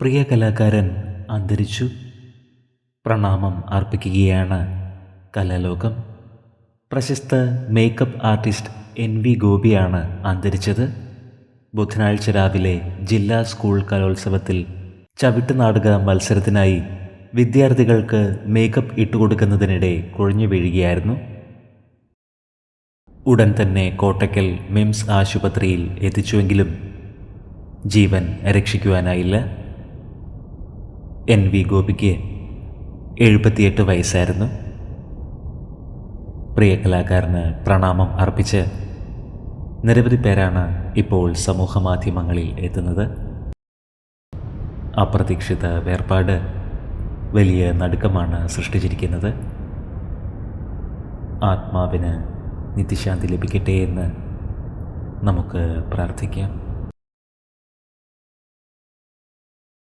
പ്രിയ കലാകാരൻ അന്തരിച്ചു. പ്രണാമം അർപ്പിക്കുകയാണ് കലാലോകം. പ്രശസ്ത മേക്കപ്പ് ആർട്ടിസ്റ്റ് എൻ വി ഗോപിയാണ് അന്തരിച്ചത്. ബുധനാഴ്ച രാവിലെ ജില്ലാ സ്കൂൾ കലോത്സവത്തിൽ ചവിട്ടുനാടക മത്സരത്തിനായി വിദ്യാർത്ഥികൾക്ക് മേക്കപ്പ് ഇട്ടുകൊടുക്കുന്നതിനിടെ കുഴഞ്ഞു വീഴുകയായിരുന്നു. ഉടൻ തന്നെ കോട്ടക്കൽ മിംസ് ആശുപത്രിയിൽ എത്തിച്ചുവെങ്കിലും ജീവൻ രക്ഷിക്കുവാനായില്ല. എൻ വി ഗോപിക്ക് എഴുപത്തിയെട്ട് വയസ്സായിരുന്നു. പ്രിയ കലാകാരന് പ്രണാമം അർപ്പിച്ച് നിരവധി പേരാണ് ഇപ്പോൾ സമൂഹ മാധ്യമങ്ങളിൽ എത്തുന്നത്. അപ്രതീക്ഷിത വേർപാട് വലിയ നടുക്കമാണ് സൃഷ്ടിച്ചിരിക്കുന്നത്. ആത്മാവിന് നിത്യശാന്തി ലഭിക്കട്ടെ എന്ന് നമുക്ക് പ്രാർത്ഥിക്കാം.